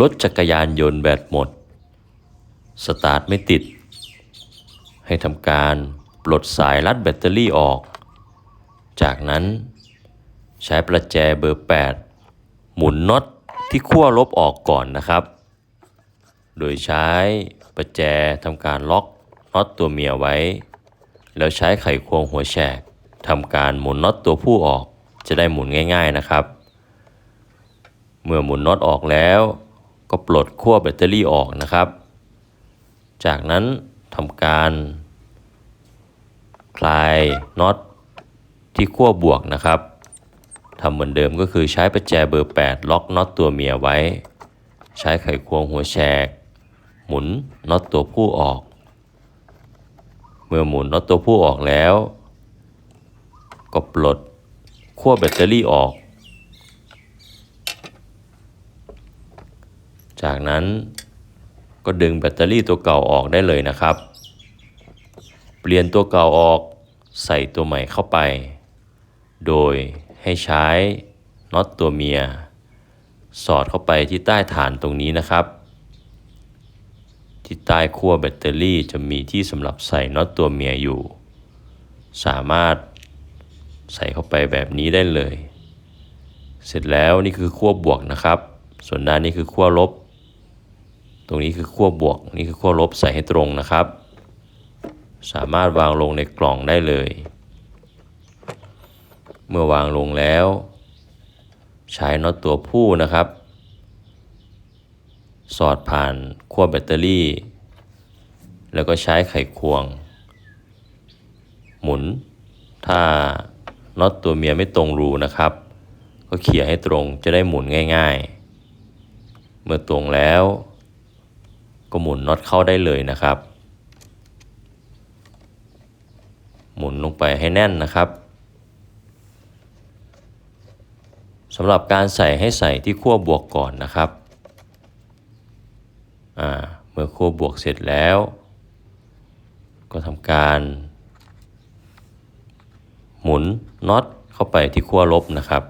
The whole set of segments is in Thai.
รถจักรยานยนต์แบตหมด สตาร์ทไม่ติด ให้ทำการปลดสายรัดแบตเตอรี่ออก จากนั้นใช้ประแจเบอร์ 8 หมุนน็อตที่ขั้วลบออกก่อนนะครับ โดยใช้ประแจทำการล็อกน็อตตัวเมียไว้ แล้วใช้ไขควงหัวแฉกทำการหมุนน็อตตัวผู้ออกจะได้หมุนง่าย ๆนะครับ เมื่อหมุนน็อตออกแล้ว ก็ปลดขั้วแบตเตอรี่ออกนะครับ จากนั้นทำการคลายน็อตที่ขั้วบวกนะครับทำเหมือนเดิมก็คือใช้ประแจเบอร์ 8 ล็อกน็อตตัวเมียไว้ ใช้ไขควงหัวแฉก หมุนน็อตตัวผู้ออก เมื่อหมุนน็อตตัวผู้ออกแล้ว ก็ปลดขั้วแบตเตอรี่ออก จากนั้นก็ดึงแบตเตอรี่ตัวเก่าออกได้เลยนะครับ เปลี่ยนตัวเก่าออกใส่ตัวใหม่เข้าไป โดยให้ใช้น็อตตัวเมีย สอดเข้าไปที่ใต้ฐานตรงนี้นะครับ ที่ใต้ขั้วแบตเตอรี่จะมีที่สำหรับใส่น็อตตัวเมียอยู่ สามารถใส่เข้าไปแบบนี้ได้เลย เสร็จแล้วนี่คือขั้วบวกนะครับ ส่วนด้านนี้คือขั้วลบ ตรงนี้คือขั้วบวก นี่คือขั้วลบใส่ให้ตรงนะครับ สามารถวางลงในกล่องได้เลย เมื่อวางลงแล้ว ใช้น็อตตัวผู้นะครับ สอดผ่านขั้วแบตเตอรี่ แล้วก็ใช้ไขควง หมุน ถ้าน็อตตัวเมียไม่ตรงรูนะครับ ก็เขี่ยให้ตรงจะได้หมุนง่าย ๆ เมื่อตรงแล้ว ก็หมุนน็อตเข้าได้เลยนะครับ หมุนลงไปให้แน่นนะครับสำหรับการใส่ให้ใส่ที่ขั้วบวกก่อนนะครับเมื่อขั้วบวกเสร็จแล้ว ก็ทำการหมุนน็อตเข้าไปที่ขั้วลบนะครับ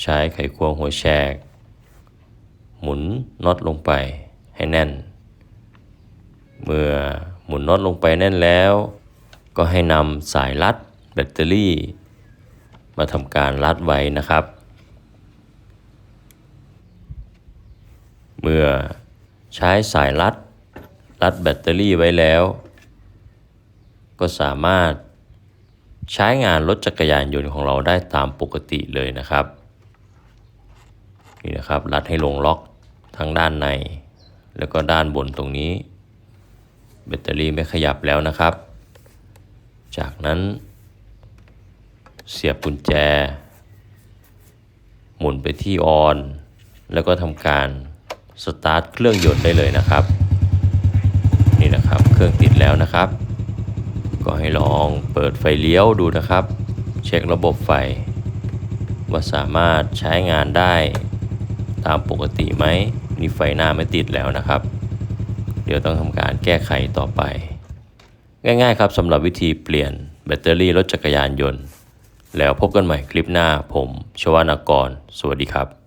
ใช้ไขควงหัวแฉก หมุนน็อตลงไปให้แน่น เมื่อหมุนน็อตลงไปแน่นแล้ว ก็ให้นำสายรัดแบตเตอรี่ มาทำการรัดไว้นะครับ เมื่อใช้สายรัดรัดแบตเตอรี่ไว้แล้ว ก็สามารถใช้งานรถจักรยานยนต์ของเราได้ตามปกติเลยนะครับ นี่นะครับ รัดให้ลงล็อก ทั้งด้านใน แล้วก็ด้านบนตรงนี้ แบตเตอรี่ไม่ขยับแล้วนะครับ จากนั้นเสียบกุญแจ หมุนไปที่ออน แล้วก็ทำการสตาร์ทเครื่องยนต์ได้เลยนะครับ นี่นะครับเครื่องติดแล้วนะครับ ก็ให้ลองเปิดไฟเลี้ยวดูนะครับ เช็คระบบไฟ ว่าสามารถใช้งานได้ตามปกติไหม นี่ไฟหน้าไม่ติดแล้วนะครับ เดี๋ยวต้องทำการแก้ไขต่อไป ง่ายๆครับสำหรับวิธีเปลี่ยนแบตเตอรี่รถจักรยานยนต์ แล้วพบกันใหม่คลิปหน้าผม ชวานากร สวัสดีครับ